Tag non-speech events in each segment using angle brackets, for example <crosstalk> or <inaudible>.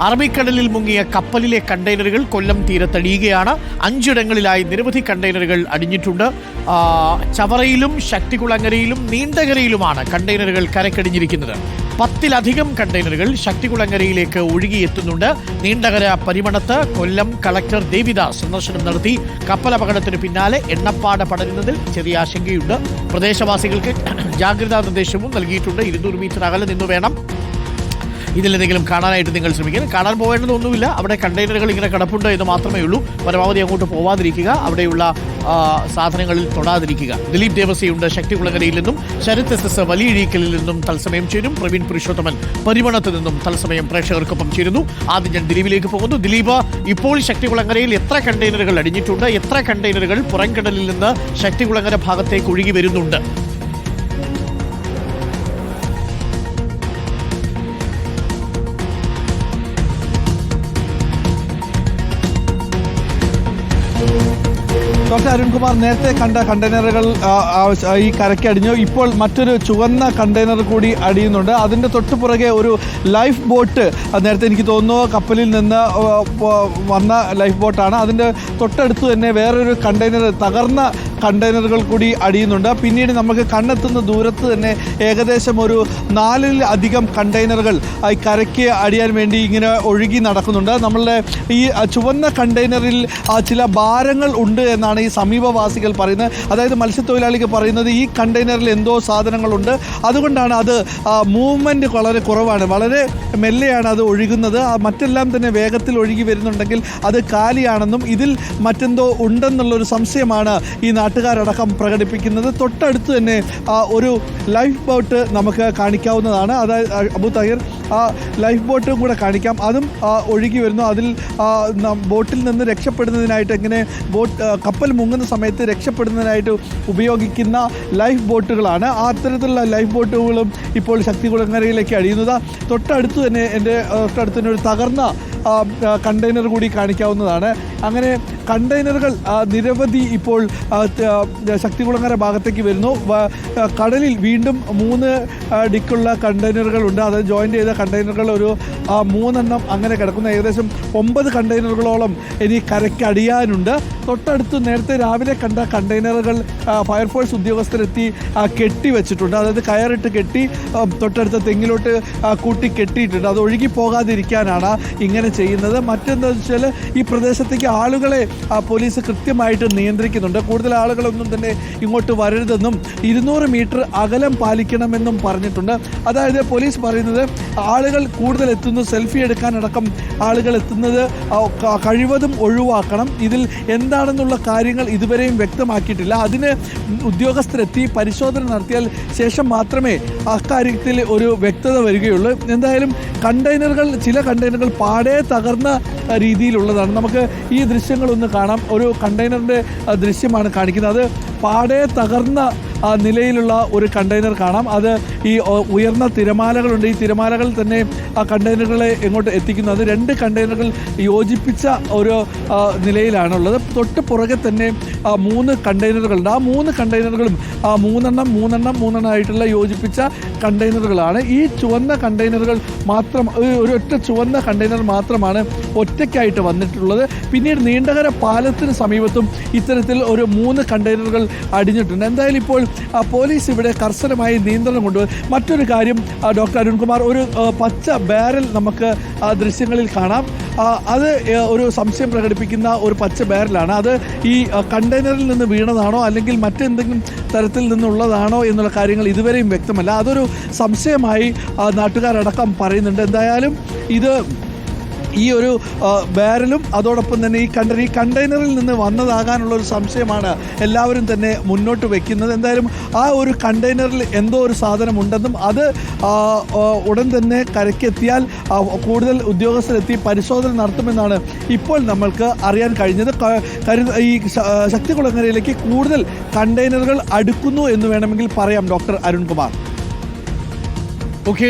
അറബിക്കടലിൽ മുങ്ങിയ കപ്പലിലെ കണ്ടെയ്നറുകൾ കൊല്ലം തീരത്തടിയുകയാണ്. അഞ്ചിടങ്ങളിലായി നിരവധി കണ്ടെയ്നറുകൾ അടിഞ്ഞിട്ടുണ്ട്. ചവറയിലും ശക്തികുളങ്ങരയിലും നീണ്ടകരയിലുമാണ് കണ്ടെയ്നറുകൾ കരക്കടിഞ്ഞിരിക്കുന്നത്. പത്തിലധികം കണ്ടെയ്നറുകൾ ശക്തികുളങ്ങരയിലേക്ക് ഒഴുകിയെത്തുന്നുണ്ട്. നീണ്ടകര പരിമണത്ത് കൊല്ലം കളക്ടർ ദേവിദാസ് സന്ദർശനം നടത്തി. കപ്പലപകടത്തിന് പിന്നാലെ എണ്ണപ്പാട പടരുന്നതിൽ ചെറിയ ആശങ്കയുണ്ട്. പ്രദേശവാസികൾക്ക് <clears throat> ജാഗ്രതാ നിർദ്ദേശവും നൽകിയിട്ടുണ്ട്. ഇരുന്നൂറ് മീറ്റർ അകലെ നിന്ന് വേണം ഇതിലെന്തെങ്കിലും കാണാനായിട്ട് നിങ്ങൾ ശ്രമിക്കണം. കാണാൻ പോകേണ്ടതൊന്നുമില്ല അവിടെ കണ്ടെയ്നറുകൾ ഇങ്ങനെ കിടപ്പുണ്ട് എന്ന് മാത്രമേ ഉള്ളൂ. പരമാവധി അങ്ങോട്ട് പോവാതിരിക്കുക. അവിടെയുള്ള സാധനങ്ങളിൽ തൊടാതിരിക്കുക. ദിലീപ് ദേവസിയുണ്ട് ശക്തികുളങ്ങരയിൽ നിന്നും. ശരത് എസ് എസ് വലിയഴീക്കലിൽ നിന്നും തത്സമയം ചേരും. പ്രവീൺ പുരുഷോത്തമൻ പരിമണത്ത് നിന്നും തത്സമയം പ്രേക്ഷകർക്കൊപ്പം ചേരുന്നു. ആദ്യം ഞാൻ ദിലീപിലേക്ക് പോകുന്നു. ദിലീപ് ഇപ്പോൾ ശക്തികുളങ്ങരയിൽ എത്ര കണ്ടെയ്നറുകൾ അടിഞ്ഞിട്ടുണ്ട്? എത്ര കണ്ടെയ്നറുകൾ പുറംകടലിൽ നിന്ന് ശക്തികുളങ്ങര ഭാഗത്തേക്ക് ഒഴുകി വരുന്നുണ്ട്? ഡോക്ടർ അരുൺകുമാർ നേരത്തെ കണ്ട കണ്ടെയ്നറുകൾ ഈ കരയ്ക്ക് അടിഞ്ഞു. ഇപ്പോൾ മറ്റൊരു ചുവന്ന കണ്ടെയ്നർ കൂടി അടിയുന്നുണ്ട്. അതിന്റെ തൊട്ടുപുറകെ ഒരു ലൈഫ് ബോട്ട് നേരത്തെ എനിക്ക് തോന്നുന്നു കപ്പലിൽ നിന്ന് വന്ന ലൈഫ് ബോട്ടാണ്. അതിന്റെ തൊട്ടടുത്ത് തന്നെ വേറൊരു കണ്ടെയ്നർ തകർന്ന കണ്ടെയ്നറുകൾ കൂടി അടിയുന്നുണ്ട്. പിന്നീട് നമുക്ക് കണ്ണെത്തുന്ന ദൂരത്ത് തന്നെ ഏകദേശം ഒരു നാലിൽ അധികം കണ്ടെയ്നറുകൾ കരയ്ക്ക് അടിയാൻ വേണ്ടി ഇങ്ങനെ ഒഴുകി നടക്കുന്നുണ്ട്. നമ്മളുടെ ഈ ചുവന്ന കണ്ടെയ്നറിൽ ചില ഭാരങ്ങൾ ഉണ്ട് എന്നാണ് ഈ സമീപവാസികൾ പറയുന്നത്. അതായത് മത്സ്യത്തൊഴിലാളികൾ പറയുന്നത് ഈ കണ്ടെയ്നറിൽ എന്തോ സാധനങ്ങളുണ്ട്. അതുകൊണ്ടാണ് അത് മൂവ്മെന്റ് വളരെ കുറവാണ്. വളരെ മെല്ലെയാണ് അത് ഒഴുകുന്നത്. മറ്റെല്ലാം തന്നെ വേഗത്തിൽ ഒഴുകി വരുന്നുണ്ടെങ്കിൽ അത് കാലിയാണെന്നും ഇതിൽ മറ്റെന്തോ ഉണ്ടെന്നുള്ളൊരു സംശയമാണ് ഈ നാട്ടുകാരടക്കം പ്രകടിപ്പിക്കുന്നത്. തൊട്ടടുത്ത് തന്നെ ഒരു ലൈഫ് ബോട്ട് നമുക്ക് കാണിക്കാവുന്നതാണ്. അതായത് അബു തഹിർ ലൈഫ് ബോട്ടും കൂടെ കാണിക്കാം. അതും ഒഴുകി വരുന്നു. അതിൽ ബോട്ടിൽ നിന്ന് രക്ഷപ്പെടുന്നതിനായിട്ട് എങ്ങനെ ബോട്ട് കപ്പൽ മുങ്ങുന്ന സമയത്ത് രക്ഷപ്പെടുന്നതിനായിട്ട് ഉപയോഗിക്കുന്ന ലൈഫ് ബോട്ടുകളാണ് അത്തരത്തിലുള്ള ലൈഫ് ബോട്ടുകളും ഇപ്പോൾ ശക്തികുളങ്ങരയിലേക്ക് അഴിയുന്നത്. തൊട്ടടുത്ത് തന്നെ എന്റെ തൊട്ടടുത്ത് തന്നെ ഒരു തകർന്ന കണ്ടെയ്നർ കൂടി കാണിക്കാവുന്നതാണ്. അങ്ങനെ കണ്ടെയ്നറുകൾ നിരവധി ഇപ്പോൾ ശക്തികുളങ്ങര ഭാഗത്തേക്ക് വരുന്നു. കടലിൽ വീണ്ടും മൂന്ന് ഡിക്കുള്ള കണ്ടെയ്നറുകളുണ്ട് അത് ജോയിന്റ് ചെയ്ത കണ്ടെയ്നറുകൾ ഒരു മൂന്നെണ്ണം അങ്ങനെ കിടക്കുന്നു. ഏകദേശം ഒമ്പത് കണ്ടെയ്നറുകളോളം ഇനി കരയ്ക്കടിയാനുണ്ട് തൊട്ടടുത്ത് നേരത്തെ രാവിലെ കണ്ട കണ്ടെയ്നറുകൾ ഫയർഫോഴ്സ് ഉദ്യോഗസ്ഥരെത്തി കെട്ടിവെച്ചിട്ടുണ്ട് കെട്ടി വെച്ചിട്ടുണ്ട്. അതായത് കയറിട്ട് കെട്ടി തൊട്ടടുത്ത തെങ്ങിലോട്ട് കൂട്ടി കെട്ടിയിട്ടുണ്ട്. അത് ഒഴുകി പോകാതിരിക്കാനാണ് ഇങ്ങനെ ചെയ്യുന്നത്. മറ്റെന്താ വെച്ചാൽ ഈ പ്രദേശത്തേക്ക് ആളുകളെ പോലീസ് കൃത്യമായിട്ട് നിയന്ത്രിക്കുന്നുണ്ട്. കൂടുതൽ ആളുകളൊന്നും തന്നെ ഇങ്ങോട്ട് വരരുതെന്നും ഇരുന്നൂറ് മീറ്റർ അകലം പാലിക്കണമെന്നും പറഞ്ഞിട്ടുണ്ട്. അതായത് പോലീസ് പറയുന്നത് ആളുകൾ കൂടുതൽ എത്തുന്നു സെൽഫി എടുക്കാനടക്കം ആളുകൾ എത്തുന്നത് ആ, കഴിവതും ഒഴിവാക്കണം. ഇതിൽ എന്താണെന്നുള്ള കാര്യങ്ങൾ ഇതുവരെയും വ്യക്തമാക്കിയിട്ടില്ല. അതിന് ഉദ്യോഗസ്ഥരെത്തി പരിശോധന നടത്തിയാൽ ശേഷം മാത്രമേ അക്കാര്യത്തിൽ ഒരു വ്യക്തത വരികയുള്ളൂ. എന്തായാലും കണ്ടെയ്നറുകൾ ചില കണ്ടെയ്നറുകൾ പാടെ തകർന്ന രീതിയിലുള്ളതാണ്. നമുക്ക് ഈ ദൃശ്യങ്ങളൊന്ന് കാണാം. ഒരു കണ്ടെയ്നറിന്റെ ദൃശ്യമാണ് കാണിക്കുന്നത്. അത് പാടെ തകർന്ന നിലയിലുള്ള ഒരു കണ്ടെയ്നർ കാണാം. അത് ഈ ഉയർന്ന തിരമാലകളുണ്ട്. ഈ തിരമാലകൾ തന്നെ ആ കണ്ടെയ്നറുകളെ എങ്ങോട്ട് എത്തിക്കുന്നു? അത് രണ്ട് കണ്ടെയ്നറുകൾ യോജിപ്പിച്ച ഒരു നിലയിലാണുള്ളത്. തൊട്ട് പുറകെ തന്നെ മൂന്ന് കണ്ടെയ്നറുകളുണ്ട് ആ മൂന്ന് കണ്ടെയ്നറുകളും ആ, മൂന്നെണ്ണം മൂന്നെണ്ണം മൂന്നെണ്ണം ആയിട്ടുള്ള യോജിപ്പിച്ച കണ്ടെയ്നറുകളാണ് ഈ ചുവന്ന കണ്ടെയ്നറുകൾ മാത്രം ഒരു- ഒറ്റ ചുവന്ന കണ്ടെയ്നർ മാത്രമാണ് ഒറ്റയ്ക്കായിട്ട് വന്നിട്ടുള്ളത്. പിന്നീട് നീണ്ടകര പാലത്തിന് സമീപത്തും ഇത്തരത്തിൽ ഒരു മൂന്ന് കണ്ടെയ്നറുകൾ അടിഞ്ഞിട്ടുണ്ട്. എന്തായാലും ഇപ്പോൾ പോലീസ് ഇവിടെ കർശനമായി നിയന്ത്രണം കൊണ്ടുപോയി. മറ്റൊരു കാര്യം ഡോക്ടർ അരുൺകുമാർ ഒരു പച്ച ബാരൽ നമുക്ക് ആ, ദൃശ്യങ്ങളിൽ കാണാം. അത് ഒരു സംശയം പ്രകടിപ്പിക്കുന്ന ഒരു പച്ച ബാരലാണ്. അത് ഈ കണ്ടെയ്നറിൽ നിന്ന് വീണതാണോ അല്ലെങ്കിൽ മറ്റെന്തെങ്കിലും തരത്തിൽ നിന്നുള്ളതാണോ എന്നുള്ള കാര്യങ്ങൾ ഇതുവരെയും വ്യക്തമല്ല. അതൊരു സംശയമായി നാട്ടുകാരടക്കം പറയുന്നുണ്ട്. എന്തായാലും ഇത് ഈ ഒരു ബാരലും അതോടൊപ്പം തന്നെ ഈ കണ്ട ഈ കണ്ടെയ്നറിൽ നിന്ന് വന്നതാകാനുള്ള ഒരു സംശയമാണ് എല്ലാവരും തന്നെ മുന്നോട്ട് വെക്കുന്നത്. എന്തായാലും ആ ഒരു കണ്ടെയ്നറിൽ എന്തോ ഒരു സാധനം ഉണ്ടെന്നും അത് ഉടൻ തന്നെ കരയ്ക്കെത്തിയാൽ കൂടുതൽ ഉദ്യോഗസ്ഥരെത്തി പരിശോധന നടത്തുമെന്നാണ് ഇപ്പോൾ നമ്മൾക്ക് അറിയാൻ കഴിഞ്ഞത്. ഈ ശക്തി ശക്തികുളങ്ങരയിലേക്ക് കൂടുതൽ കണ്ടെയ്നറുകൾ അടുക്കുന്നു എന്ന് വേണമെങ്കിൽ പറയാം ഡോക്ടർ അരുൺകുമാർ. ഓക്കെ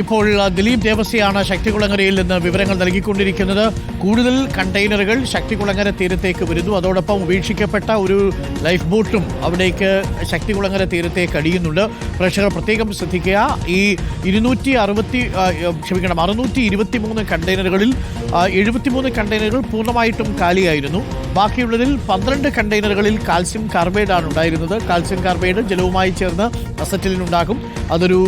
ഇപ്പോൾ ദിലീപ് ദേവസ്യാണ് ശക്തികുളങ്ങരയിൽ നിന്ന് വിവരങ്ങൾ നൽകിക്കൊണ്ടിരിക്കുന്നത്. കൂടുതൽ കണ്ടെയ്നറുകൾ ശക്തികുളങ്ങര തീരത്തേക്ക് വരുന്നു. അതോടൊപ്പം ഉപേക്ഷിക്കപ്പെട്ട ഒരു ലൈഫ് ബോട്ടും അവിടേക്ക് ശക്തികുളങ്ങര തീരത്തേക്ക് അടിയുന്നുണ്ട്. പ്രേക്ഷകർ പ്രത്യേകം ശ്രദ്ധിക്കുക. ഈ ഇരുന്നൂറ്റി അറുപത്തി ക്ഷമിക്കണം അറുന്നൂറ്റി ഇരുപത്തി മൂന്ന് കണ്ടെയ്നറുകളിൽ എഴുപത്തിമൂന്ന് കണ്ടെയ്നറുകൾ പൂർണമായിട്ടും കാലിയായിരുന്നു. ബാക്കിയുള്ളതിൽ പന്ത്രണ്ട് കണ്ടെയ്നറുകളിൽ കാൽസ്യം കാർബൈഡാണ് ഉണ്ടായിരുന്നത്. കാൽസ്യം കാർബൈഡ് ജലവുമായി ചേർന്ന് അസറ്റിലിനുണ്ടാകും. അതൊരു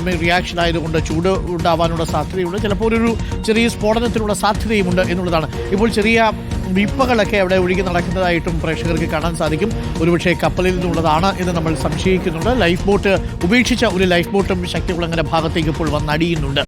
എക്സോതെർമിക് റിയാക്ഷൻ ആയതുകൊണ്ട് ചൂട് ഉണ്ടാവാനുള്ള സാധ്യതയുണ്ട്. ചിലപ്പോൾ ഒരു ചെറിയ സ്ഫോടനത്തിനുള്ള സാധ്യതയുമുണ്ട് എന്നുള്ളതാണ്. ഇപ്പോൾ ചെറിയ വിപ്പകളൊക്കെ അവിടെ ഒഴുകി നടക്കുന്നതായിട്ടും പ്രേക്ഷകർക്ക് കാണാൻ സാധിക്കും. ഒരുപക്ഷെ കപ്പലിൽ നിന്നുള്ളതാണ് എന്ന് നമ്മൾ സംശയിക്കുന്നുണ്ട്. ലൈഫ് ബോട്ട് ഉപേക്ഷിച്ച ഒരു ലൈഫ് ബോട്ടും ശക്തികുളങ്ങര ഭാഗത്തേക്ക് ഇപ്പോൾ വന്നടിയുന്നുണ്ട്.